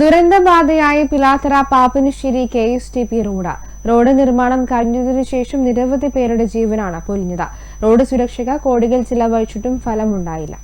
ദുരന്തബാധയായ Pilathara Pappinissery K S T P road. Road നിർമ്മാണം കഴിഞ്ഞതിനു ശേഷം നിരവധി പേരുടെ ജീവനാണ് പൊലിഞ്ഞത്. റോഡ് സുരക്ഷക കോടികൾ ചിലവഴിച്ചിട്ടും ഫലമുണ്ടായില്ല.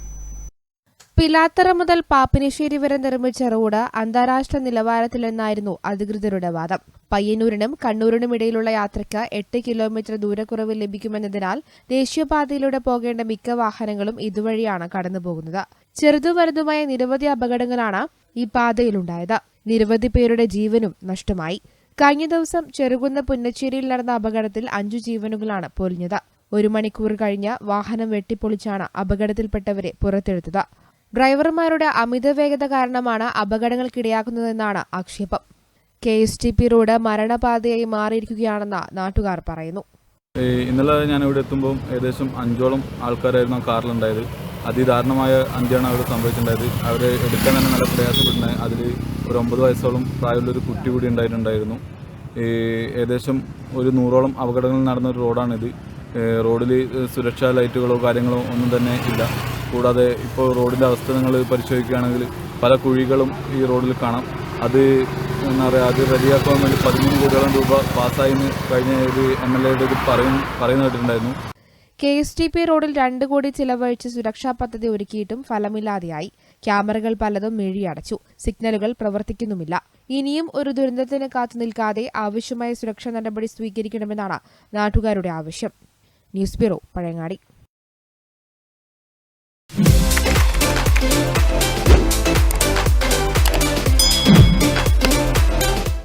പിലാത്തറ മുതൽ പാപ്പിനിശ്ശേരി വരെ നിർമ്മിച്ച റോഡ് അന്താരാഷ്ട്ര നിലവാരത്തിലെന്നായിരുന്നു അധികൃതരുടെ വാദം. പയ്യന്നൂരിനും കണ്ണൂരിനും ഇടയിലുള്ള യാത്രയ്ക്ക് എട്ട് കിലോമീറ്റർ ദൂരക്കുറവ് ലഭിക്കുമെന്നതിനാൽ ദേശീയപാതയിലൂടെ പോകേണ്ട മിക്ക വാഹനങ്ങളും ഇതുവഴിയാണ് കടന്നുപോകുന്നത്. ചെറുതും വലുതുമായ നിരവധി അപകടങ്ങളാണ് ഈ പാതയിലുണ്ടായത്. നിരവധി പേരുടെ ജീവനും നഷ്ടമായി. കഴിഞ്ഞ ദിവസം ചെറുകുന്ന പുന്നച്ചേരിയിൽ നടന്ന അപകടത്തിൽ അഞ്ചു ജീവനുകളാണ് പൊലിഞ്ഞത്. ഒരു മണിക്കൂർ കഴിഞ്ഞ വാഹനം വെട്ടിപ്പൊളിച്ചാണ് അപകടത്തിൽപ്പെട്ടവരെ പുറത്തെടുത്തത്. ഡ്രൈവർമാരുടെ അമിത വേഗത കാരണമാണ് അപകടങ്ങൾക്കിടയാക്കുന്നതെന്നാണ് ആക്ഷേപം. K S T P road മരണപാതയായി മാറിയിരിക്കുകയാണെന്ന് നാട്ടുകാർ പറയുന്നു. ഇന്നലെ ഞാൻ ഇവിടെ എത്തുമ്പോൾ ഏകദേശം അഞ്ചോളം ആൾക്കാരായിരുന്നു കാറിലുണ്ടായത്. അതിദാരുണമായ അന്ത്യമാണ് അവിടെ സംഭവിച്ചിട്ടുണ്ടായത്. അവരെ എടുക്കാൻ തന്നെ നല്ല പ്രയാസപ്പെടുന്നത് അതിൽ ഒരു ഒമ്പത് വയസ്സോളം പ്രായമുള്ളൊരു കുട്ടി കൂടി ഉണ്ടായിട്ടുണ്ടായിരുന്നു. ഈ ഏകദേശം ഒരു നൂറോളം അപകടങ്ങൾ നടന്ന ഒരു റോഡാണിത്. റോഡിൽ സുരക്ഷാ ലൈറ്റുകളോ കാര്യങ്ങളോ ഒന്നും തന്നെ ഇല്ല. കൂടാതെ ഇപ്പോൾ റോഡിന്റെ അവസ്ഥ നിങ്ങൾ പരിശോധിക്കുകയാണെങ്കിൽ പല കുഴികളും ഈ റോഡിൽ കാണാം. അത് എന്താ പറയുക അത് റെഡിയാക്കാൻ വേണ്ടി പതിമൂന്ന് കോടിയോളം രൂപ പാസ്സായിന്ന് കഴിഞ്ഞ ഒരു എം എൽ എയുടെ ഇത് പറയും പറയുന്ന കേട്ടിട്ടുണ്ടായിരുന്നു. കെ എസ് ടി പി റോഡിൽ രണ്ട് കോടി ചിലവഴിച്ച് സുരക്ഷാ പദ്ധതി ഒരുക്കിയിട്ടും ഫലമില്ലാതെയായി. ക്യാമറകൾ പലതും മെഴിയടച്ചു സിഗ്നലുകൾ പ്രവർത്തിക്കുന്നുമില്ല. ഇനിയും ഒരു ദുരന്തത്തിന് കാത്തു നിൽക്കാതെ ആവശ്യമായ സുരക്ഷാ നടപടി സ്വീകരിക്കണമെന്നാണ് നാട്ടുകാരുടെ ആവശ്യം. News bureau Pazhayangadi.